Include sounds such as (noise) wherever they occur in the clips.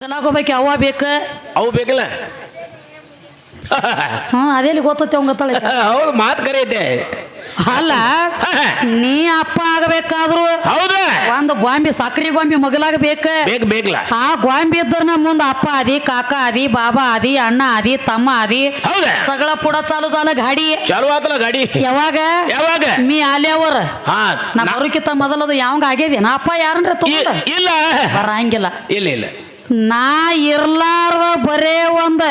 ಮೊದಲಾಗೋಬೇಕು ಅವ ಬೇಕ? ಅವು ಬೇಕಲ್ಲ? ಹ್ಞೂ ಅದೇಲಿ ಗೊತ್ತೈತೆ ಅವಂಗ ಗೊತ್ತಾಳೆ (laughs) ಹೌದು ಮಾತು ಕರೆ ಐತೆ ಅಲ್ಲ ನೀ ಅಪ್ಪ ಆಗಬೇಕಾದ್ರು ಹೌದು? ಒಂದು ಗೊಂಬಿ ಸಕ್ರಿ ಗೊಂಬಿ ಮಗಲಾಗಬೇಕ ಬೇಕ್? ಬೇಕಲ್ಲ ಆ ಗೊಂಬಿ ಇದ್ರ ಮುಂದ ಅಪ್ಪ ಅದಿ ಕಾಕ ಅದಿ ಬಾಬಾ ಅದಿ ಅಣ್ಣ ಅದಿ ತಮ್ಮ ಅದಿ ಹೌದಾ? ಸಗಳ ಪುಡ ಚಾಲು ಚಾಲ ಗಾಡಿ. ಚಾಲು ಆತಲ್ಲ ಗಾಡಿ? ಯಾವಾಗ? ಯಾವಾಗ? ಮೀ ಆಲ್ಯಾವರ ಹಾ ನಾ ಬರೋಕಿತ್ತ ಮೊದಲದು ಯಾವಾಗ ಆಗ್ಯದ ನಾ ಅಪ್ಪ ಯಾರನ್ರ ತಗೊಂಡ? ಇಲ್ಲ. ಬರಂಗಿಲ್ಲ. ಇಲ್ಲ ಇಲ್ಲ. ನಾ ಇರ್ಲಾರ್ದ ಬರೇ ಒಂದ.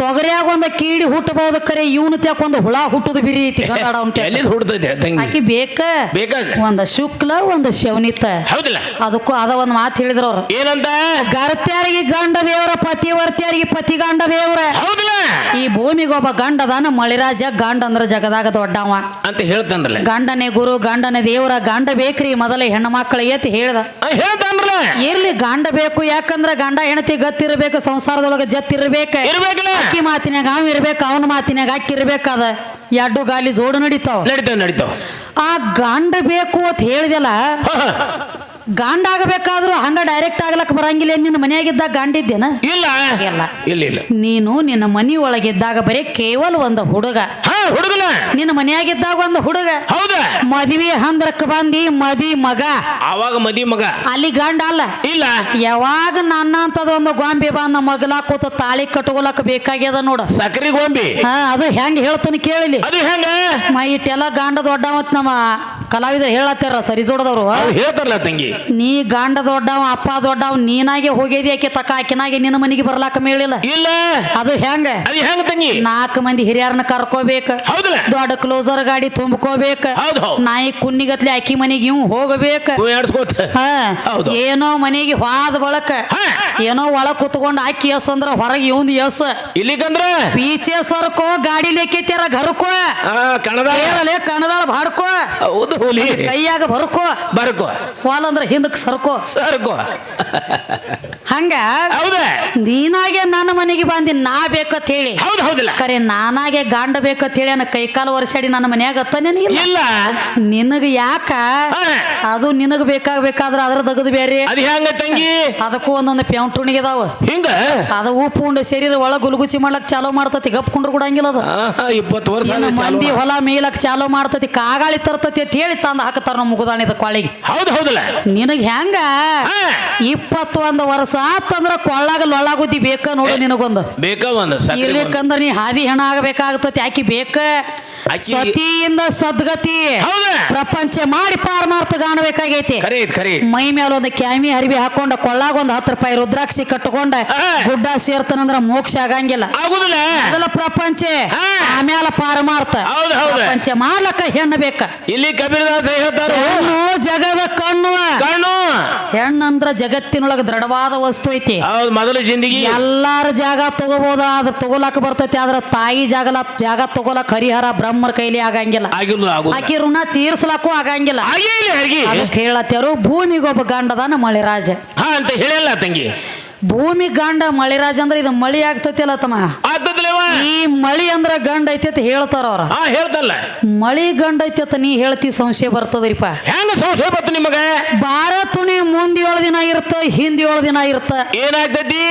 ತೊಗರ್ಯಾಗ ಒಂದ ಕೀಡಿ ಹುಟ್ಟಬಹುದು ಕರೆ ಇವನು ತ್ಯಾಕೊಂದು ಹುಳ ಹುಟ್ಟುದು ಬಿರಿ ಐತಿ ತ್ಯಾಕ. ಎಲ್ಲಿದ್ ಹುಡ್ತೈತೆ ತಂಗಿ? ಆಕಿ ಬೇಕ? ಒಂದ ಶುಕ್ಲ ಒಂದು ಶವನಿತ ಹೌದಿಲ್ಲ. ಅದಕ್ಕೂ ಅದ ಒಂದ್ ಮಾತು ಹೇಳಿದ್ರ ಅವ್ರು. ಏನಂತ? ಗರ್ತ್ಯಾರಿಗೆ ಗಂಡ ದೇವರ ಪತಿವರ್ತ್ಯಾರಿಗೆ ಪತಿ ಗಂಡ ದೇವರ. ಹೌದಿಲ್ಲ. ಈ ಭೂಮಿಗೆ ಒಬ್ಬ ಗಂಡ ಅದಾನ ಮಳಿರಾಜ ಗಂಡ ಅಂದ್ರ ಜಗದಾಗ ದೊಡ್ಡವ. ಅಂತ ಹೇಳ್ತಾನ್ರಲ್ಲ ಗಂಡನೇ ಗುರು ಗಂಡನೇ ದೇವರ ಗಂಡ ಬೇಕ್ರಿ ಮೊದಲ ಹೆಣ್ಣು ಮಕ್ಕಳಿಗೆ ಎತ್ತಿ ಹೇಳ್ದ. ಹೇಳ್ತಾನ್ರಲ್ಲ ಇರ್ಲಿ ಗಂಡ ಬೇಕು ಯಾಕಂದ್ರ ಗಂಡ ಹೆಣತಿ ಗತ್ತಿರ್ಬೇಕು ಸಂಸಾರದೊಳಗ ಜತ್ತಿರ್ಬೇಕು. ಇರ್ಬೇಕಲ್ಲ. ಅಕ್ಕಿ ಮಾತಿನಾಗ ಅವ್ ಇರ್ಬೇಕು ಅವನ ಮಾತಿನಾಗ ಅಕ್ಕಿ ಇರ್ಬೇಕಾದ ಎರಡು ಗಾಲಿ ಜೋಡು ನಡೀತಾವ. ನಡೀತಾವ ನಡೀತಾವ. ಆ ಗಂಡ ಬೇಕು ಅಂತ ಹೇಳಿದೆಲ್ಲ ಗಂಡ ಆಗಬೇಕಾದ್ರು ಹಂಗ ಡೈರೆಕ್ಟ್ ಆಗ್ಲಕ್ ಬರಂಗಿಲ್ಲ. ನಿನ್ನ ಮನೆಯಾಗಿದ್ದಾಗ ಗಾಂಡಿದ್ದೇನ? ಇಲ್ಲ. ಇಲ್ಲ. ಇಲ್ಲ ಇಲ್ಲ. ನೀನು ನಿನ್ನ ಮನಿ ಒಳಗಿದ್ದಾಗ ಬರೀ ಕೇವಲ ಒಂದು ಹುಡುಗ. ಹುಡುಗನ. ನಿನ್ನ ಮನೆಯಾಗಿದ್ದಾಗ ಒಂದು ಹುಡುಗ. ಹೌದಾ. ಮದ್ವಿ ಹಂದ್ರಕ್ ಬಂದಿ ಮದಿ ಮಗ. ಅವಾಗ ಮದಿ ಮಗ. ಅಲ್ಲಿ ಗಂಡ ಅಲ್ಲ. ಇಲ್ಲ. ಯಾವಾಗ ನನ್ನ ಅಂತದ ಒಂದು ಗೊಂಬೆ ಬಂದ ಮಗಲ ಕೂತ ತಾಳಿ ಕಟ್ಕೊಳಕ್ ಬೇಕಾಗ್ಯದ ನೋಡ. ಸಕ್ರಿ ಗೊಂಬೆ. ಹಾ ಅದು ಹೆಂಗ್ ಹೇಳ್ತಾನೆ ಕೇಳಿ ಅದು ಹೆಂಗ? ಮೈ ಇಟ್ಟೆಲ್ಲ ಗಂಡ ದೊಡ್ಡವತ್ ನಮ್ಮ ಕಲಾವಿದರು ಹೇಳತ್ತಾರ ಸರಿ ಸೋಡದವ್ರು ಅದು ಹೇಳ್ತಾರಲ್ಲ ತಂಗಿ. ನೀ ಗಂಡ ದೊಡ್ಡವ ಅಪ್ಪ ದೊಡ್ಡವ ನೀನಾಗೆ ಹೋಗಿದಿ ಆಕೆ ತಕ್ಕ ಆಕಿನಾಗೆ ನಿನ್ನ ಮನೆಗೆ ಬರ್ಲಾಕ ಮೇಳಿಲ್ಲ ಇಲ್ಲ. ಅದು ಹೆಂಗ? ಅದು ಹೆಂಗ ತಂಗಿ? ನಾಲ್ಕು ಮಂದಿ ಹಿರಿಯರನ್ನ ಕರ್ಕೋಬೇಕು. ಹೌದಲ್ಲ. ದೊಡ್ಡ ಕ್ಲೋಸರ್ ಗಾಡಿ ತುಂಬ್ಕೋಬೇಕ. ಹೌದು ಹೌದು. ನಾಯಿ ಕುನ್ನಿಗತ್ಲೆ ಆಕಿ ಮನೆಗೆ ಇವ್ ಹೋಗಬೇಕು. ಆಡ್ಸ್ಕೋತ ಹಾ. ಹೌದು. ಏನೋ ಮನೆಗೆ ಹೋದ ಬಳಕ. ಏನೋ ಒಳ ಕುತ್ಕೊಂಡು ಆಕಿ ಎಸ್ ಅಂದ್ರ ಹೊರಗೆ ಇವಂದ್ ಎಸ್. ಇಲ್ಲಿಗಂದ್ರ ಪೀಚೆ ಸರ್ಕೋ ಗಾಡಿ ಲೆಕ್ಕಿತ್ಯಾರ ಘರ್ಕೋ. ಆ ಕಣದ ಕಣದಾಳ ಬಾಡ್ಕೋ ಹೌದು ಹುಲಿ. ಕೈಯಾಗ ಬರ್ಕೋ. ಬರ್ಕೋ. ಹೊಲ ಅಂದ್ರ ಹಿಂದಕ್ ಸರ್ಕೋ. ಸರ್ಕೋ. ಹಂಗ? ಹೌದ? ನೀನಾಗೆ ನನ್ನ ಮನೆಗೆ ಬಂದಿ ನಾ ಬೇಕತ್ ಹೇಳಿ ಹೌದು ಹೌದಿಲ್ಲ. ಕರೆ ನಾನಾಗೆ ಗಾಂಡ ಬೇಕತ್ ಹೇಳಿ ನನ್ನ ಕೈಕಾಲು ವರ್ಷಾಡಿ ನನ್ನ ಮನ್ಯಾಗ ಅತ್ತನೇನ ಇಲ್ಲ. ನಿನಗ ಯಾಕ? ಅದು ನಿನಗ ಬೇಕಾಗ್ಬೇಕಾದ್ರ ಅದ್ರ ತಗದು ಬೇರೆ ಅದು ಹೆಂಗ ತಂಗಿ? ಅದಕ್ಕೂ ಒಂದೊಂದು ಪ್ಯಾಂಟುಣಿಗೆ ಅದಾವ. ಹಿಂಗ? ಅದು ಉಪ್ಪು ಉಂಡು ಶರೀರ ಒಳಗೆ ಗುಲ್ಗುಚಿ ಮಾಡ್ಲಕ್ ಚಾಲೋ ಮಾಡ್ತತಿ ಗಪ್ಕೊಂಡ್ರು ಕೂಡಂಗಿಲ್ಲ ಅದು. ಇಪ್ಪತ್ತು ವರ್ಷ ಮಂದಿ ಹೊಲ ಮೇಲಕ್ ಚಾಲೋ ಮಾಡ್ತತಿ ಕಾಗಾಳಿ ತರ್ತತಿ ಅಂತ ಹೇಳಿ ತಂದು ಹಾಕತಾರ ನಮ್ಮ ಮುಗುದಾಣಿದ ಕೊಳ್ಳಿಗೆ ಹೌದು ಹೌದಲ್ಲ. ನಿನಗ್ ಹೆಂಗ. ಇಪ್ಪತ್ತೊಂದು ವರ್ಷ ಆತಂದ್ರ ಕೊಳ್ಳಾಗ ಲೊಳ್ಳಾಗುದ್ದಿ ಬೇಕ ನೋಡು ನಿನಗೊಂದು ಬೇಕ ಒಂದು. ಇರ್ಲಿಕ್ಕಂದ್ರ ನೀ ಹಾದಿ ಹೆಣ ಆಗಬೇಕಾಗತ್ತ ಯಾಕೆ ಬೇಕ ಆಕಿ- ಸತಿಯಿಂದ ಸದ್ಗತಿ ಹೌದ. ಪ್ರಪಂಚ ಮಾಡಿ ಪಾರ್ ಮಾರ್ತ ಕಾಣಬೇಕಾಗೈತಿ. ಖರೆ ಐತ್ ಖರೆ ಮೈ ಮೇಲೆ ಒಂದು ಕ್ಯಾಮಿ ಅರಿವಿ ಹಾಕೊಂಡ ಕೊಳ್ಳಾಗ ಒಂದು ಹತ್ತು ರೂಪಾಯಿ ರುದ್ರಾಕ್ಷಿ ಕಟ್ಟಕೊಂಡ ಹಾ. ಗುಡ್ಡ ಸೇರ್ತನಂದ್ರ ಮೋಕ್ಷ ಆಗಂಗಿಲ್ಲ. ಆಗುದಿಲ್ಲ. ಮೊದಲ ಪ್ರಪಂಚ ಆಮೇಲೆ ಹೌದು, ಹೌದು. ಪ್ರಪಂಚ ಮಾಡ್ಲಕ್ಕ ಹೆಣ್ಣು ಬೇಕ ಇಲ್ಲಿ ಕಬೀರದಾಸ ಹೇಳ್ತಾರು. ಹೆಣ್ಣು ಜಗದ ಕಣ್ಣು. ಕಣ್ಣು. ಹೆಣ್ಣಂದ್ರ ಜಗತ್ತಿನೊಳಗ ದೃಢವಾದ ವಸ್ತು ಐತಿ. ಹೌದು ಮೊದಲು ಜಿಂದಗಿ. ಎಲ್ಲಾರ ಜಾಗ ತಗೋಬೋದ ಅದ್ರ ತಗೋಲಾಕ ಬರ್ತೈತಿ ಆದ್ರ ತಾಯಿ ಜಾಗಲ ಜಾಗ ತಗೋಲಾಕ ಹರಿಹರ ಬ್ರಹ್ಮರ ಕೈಲಿ ಆಗಂಗಿಲ್ಲ. ಆಗಿಲ್ಲ ಆಕಿ ಋಣ ತೀರ್ಸ್ಲಾಕು ಆಗಂಗಿಲ್ಲ. ಅದಕ್ಕೆ ಹೇಳತ್ತೇರು ಭೂಮಿಗೊಬ್ಬ ಗಂಡದಾನ ಮಳಿರಾಜ. ಹಾ ಅಂತ ಹೇಳಲ್ಲ ತಂಗಿ. ಭೂಮಿ ಗಂಡ ಮಳಿರಾಜ ಅಂದ್ರೆ ಇದು ಮಳಿ ಆಗ್ತತಿ ಅಲ್ಲ ತಮ್ಮ ಈ ಮಳಿ ಅಂದ್ರ ಗಂಡ ಐತಿ ಅಂತ ಹೇಳ್ತಾರ ಅವ್ರ. ಹೇಳ್ತಲ್ಲ. ಮಳಿ ಗಂಡ ಐತಿ ಅಂತ ನೀ ಹೇಳ್ತಿ ಸಂಶಯ ಬರ್ತದ್ರಿಪ್ಪ ಹೆಂಗ ಸಂಶಯ ಬರ್ತ ನಿಮಗ? ಬಾರ ತುಣಿ ಮುಂದ್ ಏಳು ದಿನ ಇರ್ತ ಹಿಂದ್ ಏಳು ದಿನ ಇರ್ತ. ಏನಾಗ್ತೈತಿ?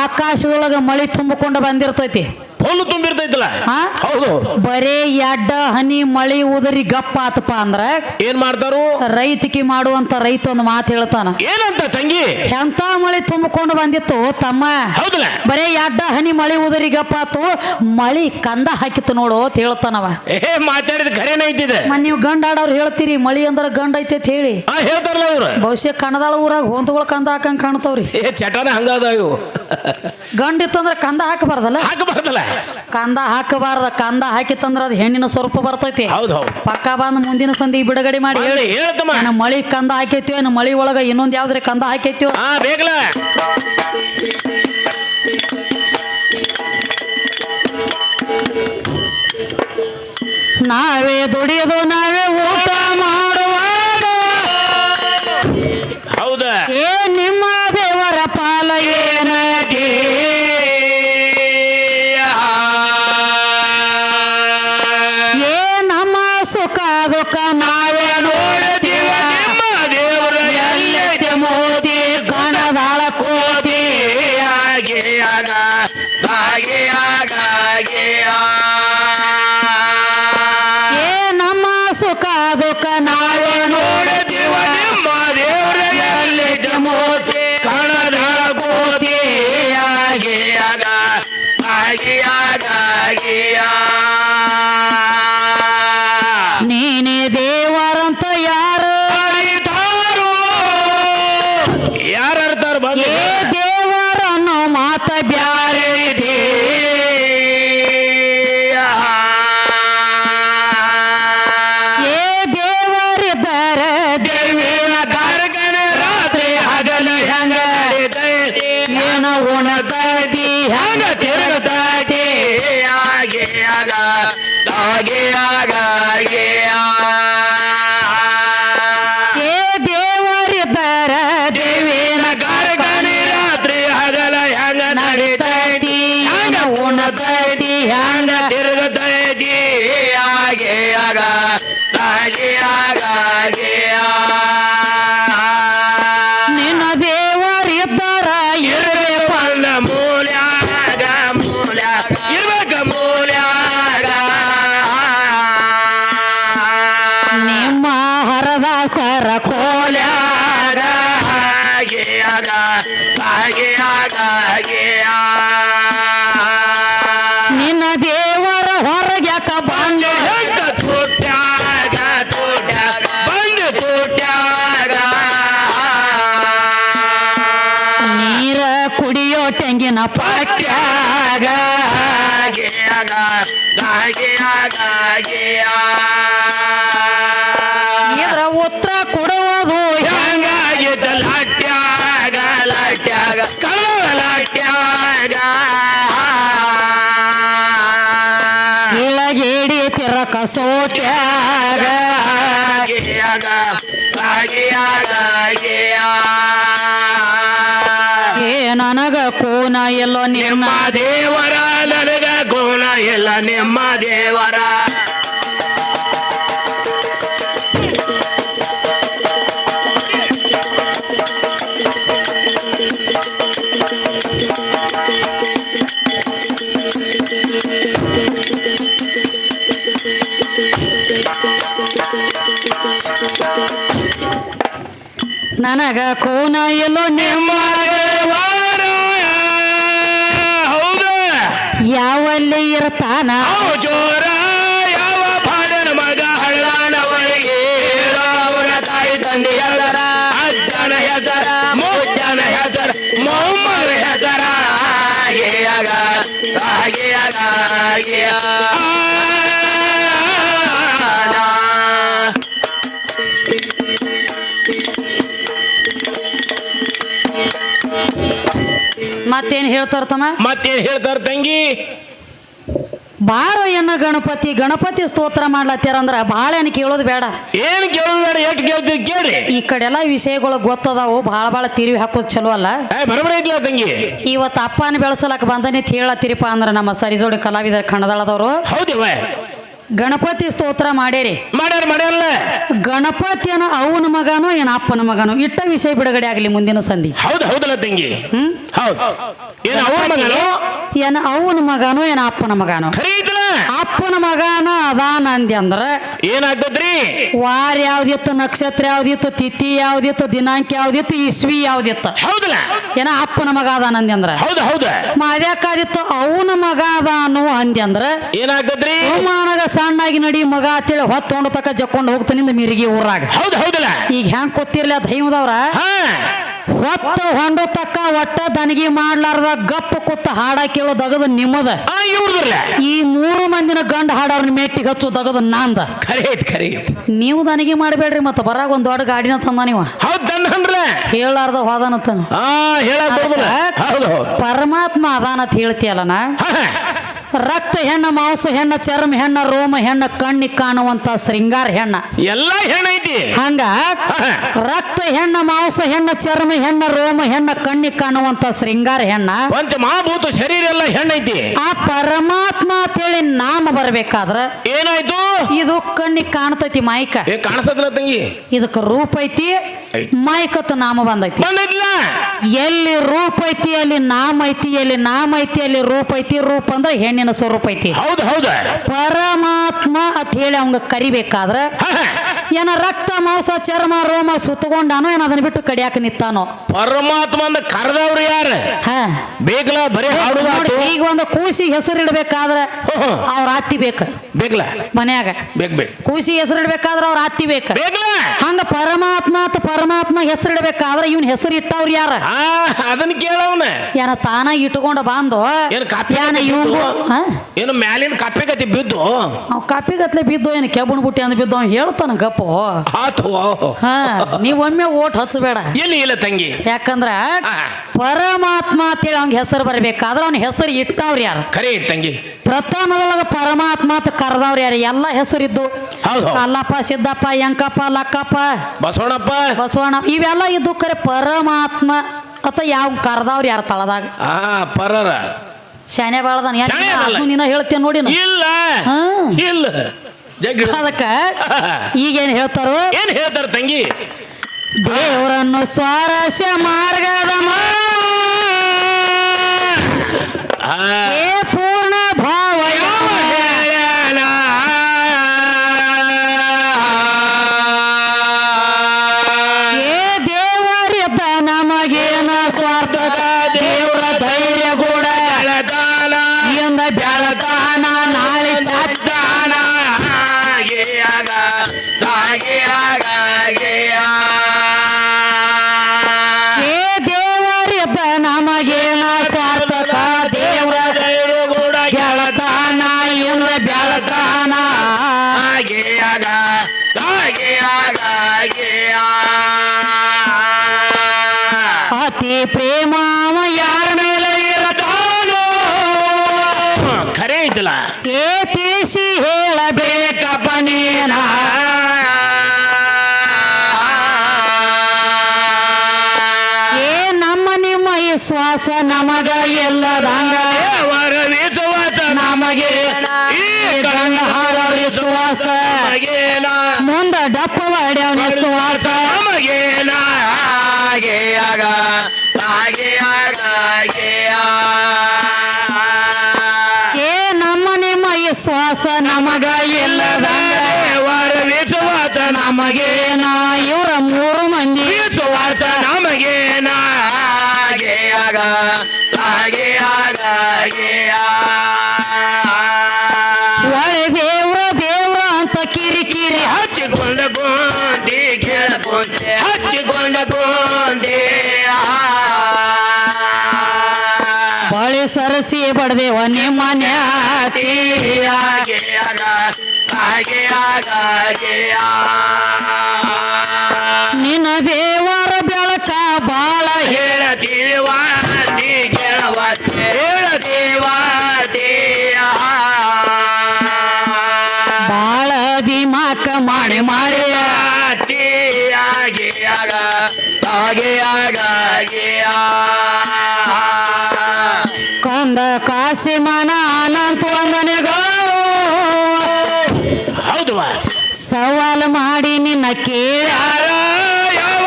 ಆಕಾಶದೊಳಗ ಮಳಿ ತುಂಬಿಕೊಂಡು ಬಂದಿರ್ತೈತಿ. ಫುಲ್ ತುಂಬಿರ್ತೈತಲ್ಲ? ಹಾ? ಹೌದು. ಬರೇ ಎಡ್ಡ ಹನಿ ಮಳಿ ಉದರಿ ಗಪ್ಪ ಆತಪ್ಪ ಅಂದ್ರ ಏನ್ ಮಾಡ್ತಾರು? ರೈತಿಕಿ ಮಾಡುವಂತ ರೈತ ಒಂದು ಮಾತು ಹೇಳ್ತಾನ. ಏನಂತ ತಂಗಿ? ಎಂತ ಮಳಿ ತುಂಬಿಕೊಂಡು ಬಂದಿತ್ತು ತಮ್ಮ? ಹೌದಲ್ಲ. ಬರೇ ಎಡ್ಡ ಹನಿ ಮಳಿ ಉದರಿ ಗಪ್ಪಾತು ಮಳಿ ಕಂದ ಹಾಕಿತ್ತು ನೋಡು ಅಂತ ಹೇಳ್ತಾನವ. ಏ ಮಾತಾಡಿದ ಖರೇನ ಐತಿದೆ? ಮನ್ ನೀವು ಗಂಡ ಆಡೋರು ಹೇಳ್ತೀರಿ ಮಳಿ ಅಂದ್ರ ಗಂಡ ಐತೆ ಅಂತ ಹೇಳಿ. ಹೇಳ್ತಾರಲ್ಲ ಅವ್ರು. ಬಹುಶಃ ಕಣದಾಳ ಊರಾಗ ಹೊಂದಗಳು ಕಂದ ಹಾಕಂಗ್ ಕಾಣ್ತಾವ್ರಿ. ಏ ಚಟನ ಹಂಗಾದ ಇವು. ಗಂಡ ಇತ್ತಂದ್ರ ಕಂದ ಹಾಕಬಾರ್ದಲ್ಲ? ಹಾಕಬಾರ್ದಲ್ಲ. ಕಂದ ಹಾಕಬಾರ್ದ ಕಂದ ಹಾಕಿತ್ತಂದ್ರ ಅದು ಹೆಣ್ಣಿನ ಸ್ವರೂಪ ಬರ್ತೈತಿ. ಹೌದು ಹೌದು. ಪಕ್ಕ ಬಂದು ಮುಂದಿನ ಸಂದಿ ಬಿಡುಗಡೆ ಮಾಡಿ ಹೇಳಿ. ಹೇಳಿ ಹೇಳ್ತಮ್ಮ ಏನು ಮಳಿ ಕಂದ ಹಾಕೈತಿವ ಏನು ಮಳಿ ಒಳಗ ಇನ್ನೊಂದ್ ಯಾವ್ದ್ರಿ ಕಂದ ಹಾಕೈತಿವ ಹಾ ಬೇಕಲ್ಲ. ನಾವೇ ದುಡಿಯೋದು ನಾವೇ ಊಟ ಮಾಡುವಾಗ ತೆಂಗಿನ ಪಾಟ್ಯಾಗ. ಇದ್ರ ಉತ್ತರ ಕೊಡುವುದು ಹೆಂಗಾಗಿದ್ದ ಲಾಟ್ಯಾಗ ಲಾಟ್ಯಾಗ ಕಳುವ ಲಾಟ್ಯಾಗ. ಇಳಗೇಡಿ ತಿರ ಸೋಟ್ಯಾಗ. ಆಗಿಯಾಗ ಆಗಿಯಾಗ ಕೂನ ಎಲ್ಲೋ ನಿಮ್ಮ ನಿಮ್ಮ ದೇವರ ನನಗ ಗುಣ ಇಲ್ಲ ನಿಮ್ಮ ದೇವರ ನನಗ ಕೂನ ಎಲ್ಲೋ ನಿಮ್ಮ ಯಾವಲ್ಲಿ ಇರ್ತಾನ? ಜೋರ ಮತ್ತೇನ್ ಹೇಳ್ತಾರ ತಮ್ಮ ಮತ್ತೇನ್ ಹೇಳ್ತಾರ ತಂಗಿ? ಬಾರೋ ಎನ್ನ ಗಣಪತಿ ಗಣಪತಿ ಸ್ತೋತ್ರ ಮಾಡ್ಲತ್ಯಾರ ಅಂದ್ರ ಭಾಳ ಏನ್ ಕೇಳೋದು ಬೇಡ. ಏನ್ ಕೇಳೋದು ಬೇಡ ಎಷ್ಟು ಕೇಳ್ತೀವಿ ಕೇಳಿ ಈ ಕಡೆಲ್ಲ ವಿಷಯಗಳು ಗೊತ್ತದಾವು ಭಾಳ ಭಾಳ ತಿರುವಿ ಹಾಕೋದು ಚಲೋ ಅಲ್ಲ. ಬರಬರ ತಂಗಿ. ಇವತ್ತು ಅಪ್ಪನ ಬೆಳೆಸಲಕ್ಕ ಬಂದನಿ ಹೇಳತ್ತೀರಿಪ್ಪ ಅಂದ್ರ ನಮ್ಮ ಸರಿಜೋಡಿ ಕಲಾವಿದರ ಕಣದಾಳದವರು ಹೌದಿವ ಗಣಪತಿ ಸ್ತೋತ್ರ ಮಾಡೇರಿ ಮಾಡ್ಯಾರ ಮಾಡ್ಯಾರಲ್ಲ? ಗಣಪತಿಯನ ಅವನ ಮಗನೋ ಏನ ಅಪ್ಪನ ಮಗನೋ? ಇಟ್ಟ ವಿಷಯ ಬಿಡುಗಡೆ ಆಗಲಿ ಮುಂದಿನ ಸಂಧಿ. ಹೌದು ಹೌದಲ್ಲ ತಂಗಿ? ಹ್ಮ್? ಹೌದು. ಏನ ಅವನ ಮಗನೋ? ಏನ ಅವನ ಮಗನೋ ಏನ ಅಪ್ಪನ ಮಗನೋ? ಖರೀ ಐತಲ್ಲ ಅಪ್ಪನ ಮಗನ ಅದಾನ ಅಂದಿ ಅಂದ್ರ ಏನಾಗ್ತದ್ರಿ ವಾರ ಯಾವ್ದಿತ್ತು ನಕ್ಷತ್ರ ಯಾವ್ದಿತ್ತು ತಿಥಿ ಯಾವ್ದಿತ್ತು ದಿನಾಂಕ ಯಾವ್ದಿತ್ತು ಇಸ್ವಿ ಯಾವ್ದಿತ್ತು? ಹೌದಲ್ಲ? ಏನ ಅಪ್ಪನ ಮಗ ಅದಾನ ಅಂದಿ ಅಂದ್ರ? ಹೌದು ಹೌದ. ಮಾದ್ಯಾಕಾದಿತ್ತು ಅವನ ಮಗ ಅದಾನು ಅಂದಿ ಅಂದ್ರ? ಏನಾಗ್ತದ್ರಿ ಅವಮಾನಗ ಸಣ್ಣಾಗಿ ನಡಿ ಮಗ ಅಂತೇಳಿ ಹೊತ್ತು ತಕ ಜಕ್ಕೊಂಡು ಹೋಗ್ತಾನಿಂದ ಮಿರಿಗಿ ಊರಾಗ. ಹೌದು ಹೌದಲ್ಲ? ಈಗ ಹೆಂಗ್ ಗೊತ್ತಿರ್ಲಿ ದೈವದವ್ರ? ಹಾ. ಹೊತ್ತ ಹೊಂಡ ತಕ್ಕ ಒಟ್ಟ ದನಗಿ ಮಾಡ್ಲಾರ್ದ ಗಪ್ಪ ಕುತ್ತ ಹಾಡ ಕೇಳೋ ದಗದ ನಿಮ್ಮದ. ಈ ಮೂರು ಮಂದಿನ ಗಂಡ ಹಾಡವ್ರನ್ನ ಮೆಟ್ಟಿಗೆ ಹಚ್ಚು ದಗದ ನಾಂದ. ನೀವು ದನಗಿ ಮಾಡಬೇಡ್ರಿ ಮತ್ತ ಬರಾಗ ಒಂದ್ ದೊಡ್ಡ ಗಾಡಿನ ತಂದ ನೀವ. ಹೇಳಾರ್ದ ಹೋದಾನತ್ತನ ಹಾ ಹೇಳಕ್ ಹೌದು ಹೌದು. ಪರಮಾತ್ಮ ಅದಾನತ್ ಹೇಳ್ತೀಯಲ್ಲನ ನಾ. ರಕ್ತ ಹೆಣ್ಣ ಮಾಂಸ ಹೆಣ್ಣ ಚರ್ಮ ಹೆಣ್ಣ ರೋಮ ಹೆಣ್ಣ ಕಣ್ಣಿ ಕಾಣುವಂತ ಶೃಂಗಾರ ಹೆಣ್ಣ. ಎಲ್ಲ ಹೆಣ್ಣ ಐತಿ. ಹಂಗ? ರಕ್ತ ಹೆಣ್ಣ ಮಾಂಸ ಹೆಣ್ಣ ಚರ್ಮ ಹೆಣ್ಣ ರೋಮ ಹೆಣ್ಣ ಕಣ್ಣಿ ಕಾಣುವಂತ ಶೃಂಗಾರ ಹೆಣ್ಣ. ಪಂಚ ಮಹಾಭೂತ ಶರೀರ ಎಲ್ಲ ಹೆಣ್ಣೈತಿ ಆ ಪರಮಾತ್ಮ ಅಂತೇಳಿ ನಾಮ ಬರ್ಬೇಕಾದ್ರ ಏನಾಯ್ತು? ಇದು ಕಣ್ಣಿ ಕಾಣ್ತೈತಿ ಮಾಯಕ. ಏ ಕಾಣಿಸ್ತದಲ್ಲ ತಂಗಿ ಇದಕ್ಕೆ ರೂಪ ಐತಿ. ಮಾಯ್ಕತ್ತ ನಾಮ ಬಂದೈತಿ. ಎಲ್ಲಿ ರೂಪ ಐತಿ ಅಲ್ಲಿ ನಾಮ ಐತಿ ಎಲ್ಲಿ ನಾಮ ಐತಿ ಅಲ್ಲಿ ರೂಪ ಐತಿ ರೂಪ ಅಂದ್ರೆ ಹೆಣ್ಣಿನ ಸ್ವರೂಪ ಐತಿ. ಹೌದು ಹೌದು. ಪರಮಾತ್ಮ ಅಂತ ಹೇಳಿ ಅವಂಗ ಕರಿಬೇಕಾದ್ರ. ಏನ ರಕ್ತ ಮಾಂಸ ಚರ್ಮ ರೋಮ ಸುತ್ತಕೊಂಡಾನೋ ಏನ ಅದನ್ನ ಬಿಟ್ಟು ಕಡಿಯಾಕ ನಿತ್ತಾನೋ ಪರಮಾತ್ಮ ಅಂದ ಕರೆದವ್ರು ಯಾರ? ಹಾ. ಬರೀ ಹಾಡು ನೋಡಿ, ಈಗ ಒಂದು ಕೂಸಿ ಹೆಸರು ಇಡಬೇಕಾದ್ರೆ ಹ್ಮ್. ಅವ್ರ ಅತ್ತಿ ಬೇಕ. ಬೇಕಲ್ಲ ಮನ್ಯಾಗ. ಬೇಕ್ ಬೇಕ್ ಕೂಸಿ ಹೆಸರು ಇಡಬೇಕಾದ್ರೆ ಅವ್ರ ಅತ್ತಿ ಬೇಕ. ಹಂಗ ಪರಮಾತ್ಮ ಪರಮಾತ್ಮ ಹೆಸರು ಇಡಬೇಕಾದ್ರೆ ಇವನ್ ಹೆಸರು ಇಟ್ಟವ್ರು ಯಾರ? ಆ ಅದನ್ನ ಕೇಳವನ. ಏನ ತಾನ ಇಟ್ಕೊಂಡ ಬಂದು ಏನು ಕಾಪಿ ಏನ ಇವಂಗು ಬಿದ್ದು? ಏನು ಮ್ಯಾಲಿನ ಕಪ್ಪೆ ಗತಿ ಬಿದ್ದು? ಅವ್ ಕಾಪಿಗತ್ಲೆ ಬಿದ್ದು ಏನು ಕೆಬ್ಬಣ ಬುಟ್ಟಿ ಅಂದ್ ಬಿದ್ದು ಅವ್ ಹೇಳ್ತಾನ ಗಪ್ಪು. ಆತು ಹಾ ನೀವ್ ಒಮ್ಮೆ ಓಟ್ ಹಚ್ಚಬೇಡ. ಎಲ್ಲಿ ಇಲ್ಲ ತಂಗಿ? ಯಾಕಂದ್ರ. ಪರಮಾತ್ಮ ಅಂತೇಳಿ ಅವ್ನ ಹೆಸರು ಬರ್ಬೇಕಾದ್ರ ಅವ್ನ ಹೆಸರು ಇಟ್ಟವ್ರ ಯಾರು? ಖರೆ ತಂಗಿ. ಪ್ರಥಮದೊಳಗ ಪರಮಾತ್ಮ ಅಂತ ಕರೆದವ್ರ ಯಾರು? ಎಲ್ಲ ಹೆಸರಿದ್ದು. ಹೌದು. ಕಲ್ಲಪ್ಪ ಸಿದ್ದಪ್ಪ ಯಂಕಪ್ಪ ಲಕ್ಕಪ್ಪ. ಬಸವಣ್ಣಪ್ಪ? ಬಸವಣ್ಣ ಇವೆಲ್ಲ ಇದ್ದು ಕರೆ ಪರಮಾತ್ಮ ಅಥ ಯಾವ ಕರೆದವ್ರು ಯಾರು ತಳದಾಗ? ಆ ಪರರ. ಶಾನೆ ಬಾಳದ ಶಾನೆ ಅದಲ್ಲ. ನೀನ ಹೇಳ್ತೇನೆ ನೋಡಿ ಇಲ್ಲ. ಹಾ. ಇಲ್ಲ. ಜಗ್ಗಿ ಅದಕ್ಕ (laughs) ಈಗೇನ್ ಹೇಳ್ತಾರೋ? ಏನ್ ಹೇಳ್ತಾರೆ ತಂಗಿ? ದೇವರನ್ನು ಸ್ವಾರಸ್ಯ ಮಾರ್ಗದ ಮ- ಹಾಗೆಯಾಗ, ಹಾಗೆಯ. ಸರಸಿ ಬಡ್ದೇವ ನಿಮ್ಮ ನ್ಯಾತಿ ಹಾಗೆ ಆಗ ಮನ ಅನಂತ ವಂದನೆಗಳು ಹೌದು ಸವಾಲ್ ಮಾಡಿ ನಿನ್ನ ಕೇಳ. ಹೆಸರ ಯಾವ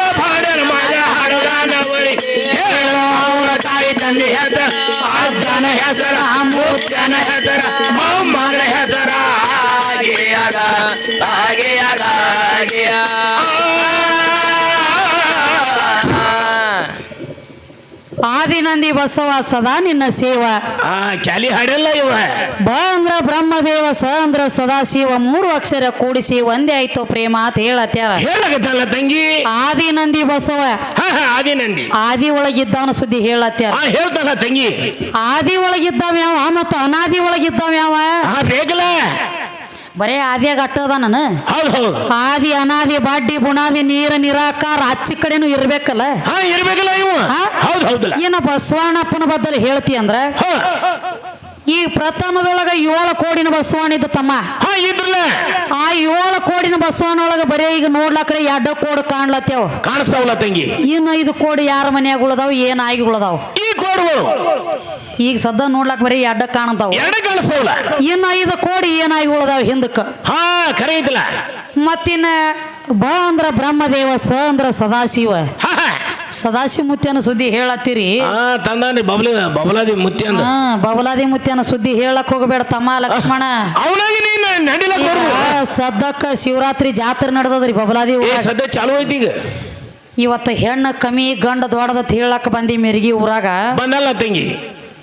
ಹೆಸರ ಮಗ ಆದಿನಂದಿ ಬಸವ ಸದಾ ನಿನ್ನ ಸೇವ ಆ ಚಾಲಿ ಹಾಡಲ್ಲ ಇವ. ಬ ಅಂದ್ರ ಬ್ರಹ್ಮದೇವ ಸ ಅಂದ್ರ ಸದಾಶಿವ ಮೂರು ಅಕ್ಷರ ಕೂಡಿಸಿ ಒಂದೇ ಆಯ್ತು ಪ್ರೇಮ ಅಂತ ಹೇಳತ್ಯಾರ. ಹೇಳಕತ್ತಲ್ಲ ತಂಗಿ? ಆದಿನಂದಿ ಬಸವ. ಹಾ ಹಾ ಆದಿನಂದಿ. ಆದಿ ಒಳಗಿದ್ದವನ ಸುದ್ದಿ ಹೇಳತ್ಯಾರ. ಹೇಳ್ತಲ್ಲ ಹೇಳ್ತಾನ ತಂಗಿ. ಆದಿ ಒಳಗಿದ್ದಾವ ಯಾವ ಮತ್ತು ಅನಾದಿ ಒಳಗಿದ್ದಾವ ಯಾವ? ಬೇಕಲ್ಲ. ಬರೇ ಆದಿಯಾಗ ಅಟ್ಟದ ನಾನು. ಹೌದು ಹೌದು. ಆದಿ ಅನಾದಿ ಬಾಡ್ಡಿ ಬುಣಾದಿ ನೀರ ನಿರಾಕಾರ ಅಚ್ಚಿ ಕಡೆನು ಇರ್ಬೇಕಲ್ಲ. ಹಾ ಇರ್ಬೇಕಲ್ಲ ಇವು. ಹಾ? ಹೌದು ಹೌದಲ್ಲ. ಏನ ಬಸವಣ್ಣಪ್ಪನ ಬದಲು ಹೇಳ್ತಿ ಅಂದ್ರ? ಹಾ. ಈ ಪ್ರಥಮದೊಳಗ ಏಳು ಕೋಡಿನ ಬಸವಣ್ಣ ಇದ್ದ ತಮ್ಮ. ಹಾ ಇದ್ರಲ್ಲ. ಆ ಏಳು ಕೋಡಿನ ಬಸವಣ್ಣ ಒಳಗ ಬರೇ ಈಗ ನೋಡ್ಲಕ್ರೆ ಎರಡು ಕೋಡ್ ಕಾಣ್ಲತ್ತೇವ. ಕಾಣಿಸ್ತಾವಲ್ಲ ತಂಗಿ. ಇನ್ನು ಐದು ಕೋಡಿ ಯಾರ ಮನ್ಯಾಗ ಉಳದಾವ್ ಏನ್ ಆಗಿ ಉಳ್ದಾವ? ಈ ಕೋಡ್ಗಳು. ಈಗ ಸದ್ದ ನೋಡ್ಲಾಕ್ ಬರೀ ಅಡ್ಡ ಕಾಣ್ತಾವ. ಎರಡು ಕಾಣಿಸ್ತಾವಲ್ಲ ಇನ್ನು ಐದು ಕೋಡಿ ಏನಾಗಿ ಉಳ್ದಾವ ಹಿಂದಕ್ಕ? ಹಾ ಖರೆ ಐತಲ್ಲ. ಮತ್ತಿನ್ನ ಬ ಅಂದ್ರ ಬ್ರಹ್ಮದೇವ ಸ ಅಂದ್ರ ಸದಾಶಿವ. ಹಾ ಹಾ. ಸದಾಶಿವ ಮುತ್ಯನ ಸುದ್ದಿ ಹೇಳತ್ತೀರಿ? ಹಾ ತಂದಾನಿ ಬಬಲ ಬಬಲಾದಿ ಮುತ್ತಿ ಅಂದ. ಹಾ ಬಬಲಾದಿ ಮುತ್ಯನ ಸುದ್ದಿ ಹೇಳಕ್ ಹೋಗಬೇಡ ತಮ್ಮ ಲಕ್ಷ್ಮಣ. ಅವನಾಗಿ ನೀನು ನಡಿಲ ಈಗ ಸದ್ಯಕ್ಕ ಶಿವರಾತ್ರಿ ಜಾತ್ರೆ ನಡೆದದ್ರಿ ಬಬಲಾದಿ ಏ ಊರಾಗ. ಸದ್ಯ ಚಾಲು ಐತಿ ಈಗ. ಇವತ್ತು ಹೆಣ್ಣು ಕಮ್ಮಿ ಗಂಡ ದೊಡ್ಡದತ್ ಹೇಳಕ್ ಬಂದಿ ಮೆರ್ಗಿ ಊರಾಗ. ಬಂದಲ್ಲ ತಂಗಿ.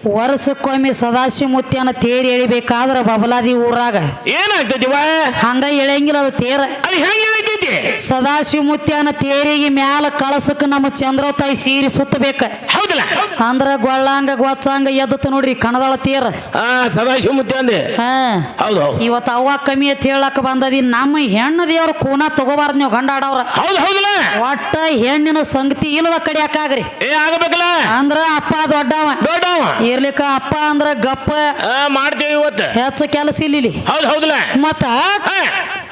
ವರ್ಷಕ್ಕೊಮ್ಮೆ ಸದಾಶಿವ ಮುತ್ಯನ ತೇರಿ ಎಳಿಬೇಕಾದ್ರ ಬಬಲಾದಿ ಊರಾಗ. ಏನಾಗ್ತೈತಿ ವಾ ಹಂಗ ಎಳೆಯಂಗಿಲ್ಲ ಅದು ತೇರ. ಅದು ಹೆಂಗ್ ಸದಾಶಿವ ಮುತ್ಯನ ತೇರಿಗೆ ಮ್ಯಾಲ ಕಳಸಕ್ ನಮ್ಮ ಚಂದ್ರತಾಯಿ ಸೀರಿ ಸುತ್ತಬೇಕ. ಹೌದಲ್ಲ? ಅಂದ್ರ ಗೊಳ್ಳಂಗ ಗೊಚ್ಚಂಗ ಎದ್ದತ ನೋಡ್ರಿ ಕಣದಾಳ ತೇರ. ಆ ಸದಾಶಿವ ಮುತ್ತಿ ಅಂದೆ? ಹಾ. ಹೌದು ಹೌದು. ಇವತ್ತು ಅವ್ವ ಕಮ್ಮಿ ಅಂತ ಹೇಳಕ್ ಬಂದದಿ ನಮ್ಮ ಹೆಣ್ಣ ದೇವ್ರ ಕೂನ ತಗೋಬಾರ್ದು ನೀವು ಗಂಡ ಆಡವ್ರ. ಹೌದು ಹೌದಲ್ಲ? ಒಟ್ಟ ಹೆಣ್ಣಿನ ಸಂಗತಿ ಇಲ್ಲದ ಕಡಿಯಾಕಾಗ್ರಿ ಏ ಆಗಬೇಕಲ್ಲ? ಅಂದ್ರ ಅಪ್ಪ ದೊಡ್ಡವ. ದೊಡ್ಡವ? ಇರ್ಲಿಕ್ಕ ಅಪ್ಪ ಅಂದ್ರ ಗಪ್ಪ. ಆ, ಮಾಡ್ತೇವೆ ಇವತ್ತು. ಹೆಚ್ಚ ಕೆಲಸ ಇಲ್ಲಿ ಹೌದು ಹೌದಲ್ಲ? ಮತ್ತ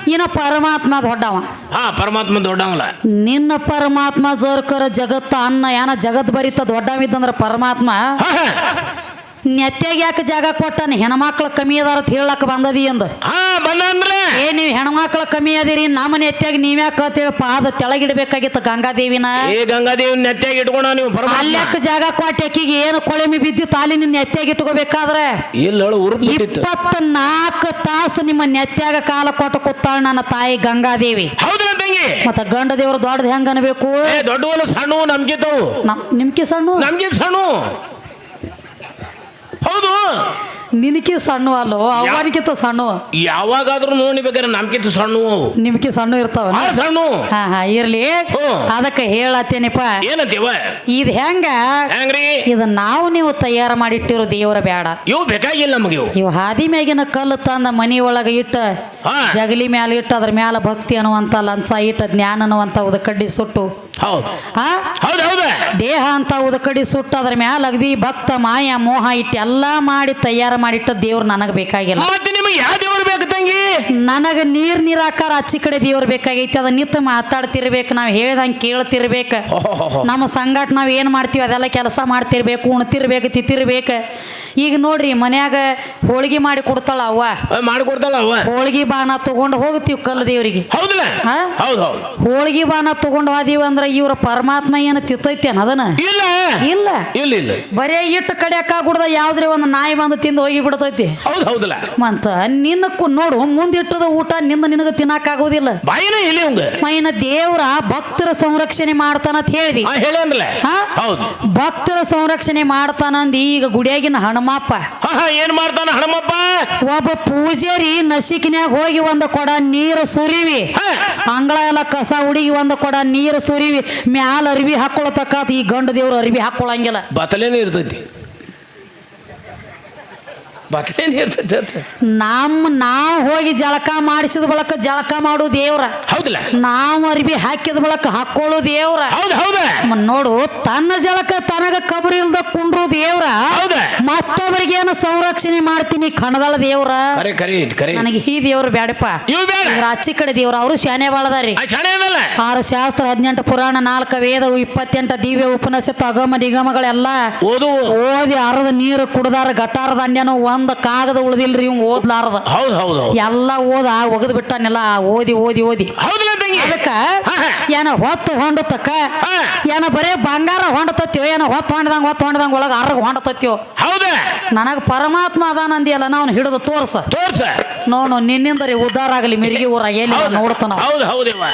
ಇನ್ನ ಪರಮಾತ್ಮ ದೊಡ್ಡವ. ಹಾ ಪರಮಾತ್ಮ ದೊಡ್ಡವಲ್ಲ. ನಿನ್ನ ಪರಮಾತ್ಮ ಜರ್ಕರ ಜಗತ್ತ ಅನ್ನ ಯಾನ ಜಗತ್ ಬರಿತ ದೊಡ್ಡವಿದ್ದಂದ್ರ ಪರಮಾತ್ಮ ನೆತ್ಯಾಗ ಯಾಕೆ ಜಾಗ ಕೊಟ್ಟಾನ? ಹೆಣ್ಮಕ್ಳು ಕಮ್ಮಿ ಅದಾರ ಅಂತ ಹೇಳಕ್ ಬಂದದಿ ಅಂದ. ಏ ನೀವು ಹೆಣ್ಮಕ್ಳು ಕಮ್ಮಿ ಅದಿರಿ ನಮ್ಮ ನೆತ್ಯಾಗ ನೀವ್ಯಾಕ ಅಂತೇಳಿ ಪಾದ ತೆಳಗಿಡ್ಬೇಕಾಗಿತ್ತು ಗಂಗಾದೇವಿನ. ಏ ಗಂಗಾದೇವಿ ನೆತ್ತಾಗಿ ಇಟ್ಕೊಂಡ ನೀವು ಅಲ್ಯಾಕ ಜಾಗ ಕೊಟ್ಟು ಆಕಿಗೆ ಏನು ಕೊಳೆಮಿ ಬಿದ್ದು ತಾಲಿನ ನೆತ್ಯಾಗ ಇಟ್ಕೋಬೇಕಾದ್ರೆ? ಬಿಟ್ಟಿತ್ತು ಇಪ್ಪತ್ನಾಲ್ಕು ತಾಸು ನಿಮ್ಮ ನೆತ್ಯಾಗ ಕಾಲ ಕೊಟ್ಟು ಕೂತಾಳ ನನ್ನ ತಾಯಿ ಗಂಗಾದೇವಿ. ಮತ್ತ ಗಂಡ ದೇವ್ರು ದೊಡ್ಡದು ಹೆಂಗ ಅನ್ಬೇಕು? ದೊಡ್ಡವಲ್ಲ ಸಣ್ಣ ನಮ್ಗೆ ಸಣ್ಣ? ನಮ್ಗೆ ಸಣ್ಣ. ಹೌದು. ನಿನಕೆ ಸಣ್ಣ ಅಲ್ಲೋ ಅವರಿಗಿಂತ ಸಣ್ಣ. ಯಾವಾಗಾದ್ರೂ ನೋಡ್ಬೇಕಾರೆ ನಮ್ಗಿಂತ ಸಣ್ಣ. ನಿಮ್ಗೆ ನಿಮ್ಕಿ ಸಣ್ಣ ಇರ್ತಾವ ಸಣ್ಣ. ಹಾ ಹಾ ಇರ್ಲಿ. ಅದಕ್ಕೆ ಹೇಳತ್ತೇನಿಪ್ಪ. ಏನಂತೀವ? ಇದ್ ಹೆಂಗ? ಹೆಂಗ್ರಿ? ಇದು ನಾವು ನೀವು ತಯಾರು ಮಾಡಿಟ್ಟಿರೋ ದೇವರ ಬೇಡ ಇವು ಬೇಕಾಗಿಲ್ಲ ನಮಗೆ ಇವು. ಇವು ಹಾದಿ ಮ್ಯಾಗಿನ ಕಲ್ಲು ತಂದ ಮನಿ ಒಳಗ ಇಟ್ಟ ಜಗಲಿ ಮ್ಯಾಲ ಇಟ್ಟ ಅದ್ರ ಮ್ಯಾಲ ಭಕ್ತಿ ಅನ್ನುವಂತ ಲಂಚ ಇಟ್ಟ ಜ್ಞಾನ ಅನ್ನುವಂತ ಉದಕಡ್ಡಿ ಸುಟ್ಟು ಹೌದು. ಹಾ? ಹೌದು ಹೌದ. ದೇಹ ಅಂತ ಉದಕಡಿ ಸುಟ್ಟ ಅದ್ರ ಮ್ಯಾಲ ಅಗದಿ ಭಕ್ತ ಮಾಯ ಮೋಹ ಇಟ್ಟು ಎಲ್ಲಾ ಮಾಡಿ ತಯಾರು ಮಾಡಿಟ್ಟ ದೇವ್ರು ನನಗೆ ಬೇಕಾಗಿಲ್ಲ. ಮತ್ತೆ ನಿಮಗೆ ಯಾವ ದೇವ್ರು ಬೇಕು ತಂಗಿ? ನನಗೆ ನೀರ್ ನೀರಾಕಾರ ಅಚ್ಚಿ ಕಡೆ ದೇವ್ರು ಬೇಕಾಗೈತಿ ಅದ ನಿತ್ ಮಾತಾಡ್ತಿರ್ಬೇಕು ನಾವು ಹೇಳ್ದಂಗೆ ಕೇಳ್ತಿರ್ಬೇಕು. ನಮ್ಮ ಸಂಗಾಟ ನಾವು ಏನು ಮಾಡ್ತೀವಿ ಅದೆಲ್ಲ ಕೆಲಸ ಮಾಡ್ತಿರ್ಬೇಕು ಉಣ್ತಿರ್ಬೇಕು ತಿತ್ತಿರ್ಬೇಕು ಈಗ ನೋಡ್ರಿ ಮನ್ಯಾಗ ಹೋಳಿಗೆ ಮಾಡಿ ಕೊಡ್ತಾಳ ಅವ್ವ. ಮಾಡಿಕೊಡ್ತಾಳ ಅವ್ವ. ಹೋಳಿಗೆ ಬಾಣ ತಗೊಂಡು ಹೋಗ್ತೀವಿ ಕಲ್ಲ ದೇವರಿಗೆ. ಹೌದಲ್ಲ? ಹೌದು ಹೌದು. ಹೋಳಿಗೆ ಬಾಣ ತಗೊಂಡು ಹೋದೀವಿ ಅಂದ್ರೆ ಇವ್ರ ಪರಮಾತ್ಮ ಏನು ತಿತ್ತೈತೇನ ಅದನ್ನ? ಇಲ್ಲ. ಇಲ್ಲ. ಇಲ್ಲ ಇಲ್ಲ. ಬರೇ ಇಟ್ಟು ಕಡಿಯಕ್ಕಾಗ್ಬಿಡ್ದ ಯಾವ್ದ್ರೆ ಒಂದು ನಾಯಿ ಬಂದು ತಿಂದು ಹೋಗಿ ಬಿಡ್ತೈತಿ? ಹೌದು ಹೌದಲ್ಲ. ಮಂತ ನಿನ್ನ ಕು- ನೋಡು ಮುಂದಿಟ್ಟದ ಊಟ ನಿಂದ ನಿನಗೆ ತಿನ್ನಕ್ಕಾಗೋದಿಲ್ಲ ಬಾಯಿನ ಇಲ್ಲ ಮೈನ ದೇವ್ರ ಭಕ್ತರ ಸಂರಕ್ಷಣೆ ಮಾಡ್ತಾನಂತ ಹೇಳಿದಿ. ಭಕ್ತರ ಸಂರಕ್ಷಣೆ ಮಾಡ್ತಾನಂದು ಈಗ ಗುಡಿಯಾಗಿನ ಹನುಮಪ್ಪ ಹಾ ಹಾ ಏನ್ ಮಾಡ್ತಾನ ಹಣಮಪ್ಪ? ಒಬ್ಬ ಪೂಜಾರಿ ನಸಿಕಿನ್ಯಾಗ ಹೋಗಿ ಒಂದು ಕೊಡ ನೀರು ಸುರಿವಿ. ಅಂಗಳ ಎಲ್ಲ ಕಸ ಹುಡುಗಿ ಒಂದು ಕೊಡ ನೀರು ಸುರಿವಿ. ಮ್ಯಾಲ ಅರ್ವಿ ಹಾಕೊಳತಕ್ಕ ಈ ಗಂಡ ದೇವ್ರು ಅರ್ವಿ ಹಾಕೊಳಂಗಿಲ್ಲ. ಬತ್ತಲೇನೆ ಇರ್ತೈತಿ. ಇರ್ತೈತಿ ಅಂತ. ನಮ್ಮ ನಾವು ಹೋಗಿ ಜಳಕ ಮಾಡಿಸಿದ ಬಳಕ ಜಳಕ ಮಾಡು ದೇವ್ರ. ಹೌದಲ್ಲ? ನಾವು ಅರ್ಬಿ ಹಾಕಿದ ಬಳಕ ಹಾಕೊಳ್ಳೋ ದೇವ್ರ. ಹೌದು ಹೌದು. ನೋಡು ತನ್ನ ಜಳಕ ತನಗ ಕಬರಿ ಇಲ್ದ ಕುಂಡ್ರು ದೇವ್ರ. ಹೌದ. ಮತ್ತೊಬ್ಬರಿಗೆ ಏನು ಸಂರಕ್ಷಣೆ ಮಾಡ್ತೀನಿ ಕಣದಳ ದೇವ್ರ? ಕರೆ ಕರೆ ಐತಿ, ಕರೆ. ನನಗೆ ಈ ದೇವ್ರು ಬ್ಯಾಡಪ್ಪ. ಇವು ಬೇಡ ಇದ್ರ ಆಚಿ ಕಡೆ ದೇವ್ರ ಅವರು ಶಾನೆ ಬಾಳದಾರಿ. ಆ ಶಾಣೆ ಅದಲ್ಲ. ಆರು ಶಾಸ್ತ್ರ ಹದಿನೆಂಟು ಪುರಾಣ ನಾಲ್ಕು ವೇದ ಇಪ್ಪತ್ತೆಂಟು ದಿವ್ಯ ಉಪನಿಷತ್ ಅಗಮ ನಿಗಮಗಳೆಲ್ಲ ಓದು. ಓದಿ ಅರದ ನೀರು ಕುಡ್ದಾರ ಗಟಾರ ದಂಡ್ಯನೋ ಒಂದ್ ಕಾಗದ ಉಳಿದಿಲ್ರಿ ಇವ್ ಓದ್ಲಾರದ. ಹೌದು ಹೌದು ಹೌದು. ಎಲ್ಲ ಓದ ಒಗದ್ ಬಿಟ್ಟಾನೆಲ್ಲ ಓದಿ ಓದಿ ಓದಿ. ಹೌದಲ್ಲ ತಂಗಿ? ಅದಕ್ಕ. ಏನ ಹೊತ್ತು ಹೊಂಡತಕ್ಕ. ಏನ ಬರೇ ಬಂಗಾರ ಹೊಂಡತತ್ಯೋ? ಏನ ಹೊತ್ತು ಹೊಂಡದಂಗ ಹೊತ್ತು ಹೊಂಡದಂಗ ಒಳಗ ಅರ್ಗ ಹೊಂಡತತ್ಯೋ? ಹೌದ? ನನಗ ಪರಮಾತ್ಮ ಅದಾನಂದಿಯಲ್ಲ ನಾವು ಹಿಡಿದು ತೋರ್ಸ. ತೋರ್ಸ. ನೋಡು ನಿನ್ನಿಂದರಿ ಉದ್ಧಾರ ಆಗಲಿ ಮಿರಿಗಿ ಊರ ಎಲ್ಲಿ ನೋಡ್ತಾನ. ಹೌದು ಹೌದವ್ವ